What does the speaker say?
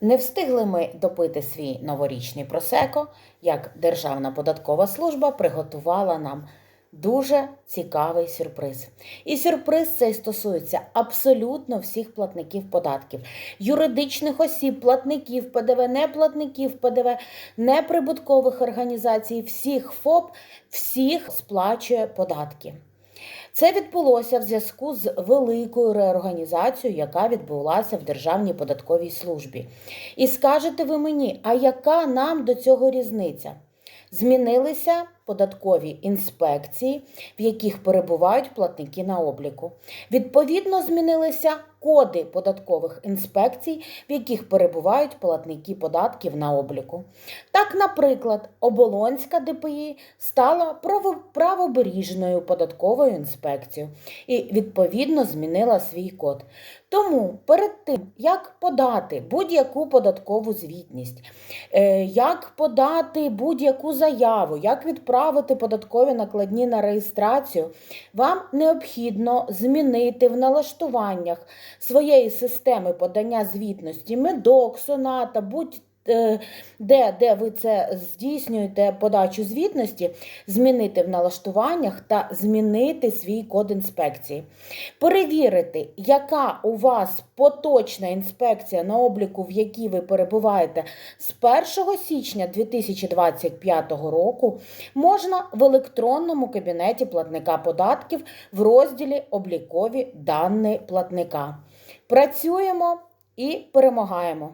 Не встигли ми допити свій новорічний просеко, як Державна податкова служба приготувала нам дуже цікавий сюрприз. І сюрприз цей стосується абсолютно всіх платників податків, юридичних осіб, платників ПДВ, неплатників ПДВ, неприбуткових організацій, всіх ФОП, всіх сплачує податки. Це відбулося в зв'язку з великою реорганізацією, яка відбулася в Державній податковій службі. І скажете ви мені, а яка нам до цього різниця? Змінилися податкові інспекції, в яких перебувають платники на обліку. Відповідно, змінилися коди податкових інспекцій, в яких перебувають платники податків на обліку. Так, наприклад, Оболонська ДПІ стала право- правобережною податковою інспекцією і відповідно змінила свій код. Тому перед тим, як подати будь-яку податкову звітність, е, як подати будь-яку заяву, як відправити податкові накладні на реєстрацію, вам необхідно змінити в налаштуваннях своєї системи подання звітності медок, соната, будь де, де ви це здійснюєте подачу звітності, змінити в налаштуваннях та змінити свій код інспекції. Перевірити, яка у вас поточна інспекція на обліку, в якій ви перебуваєте з 1 січня 2025 року, можна в електронному кабінеті платника податків в розділі Облікові дані платника. Працюємо і перемагаємо!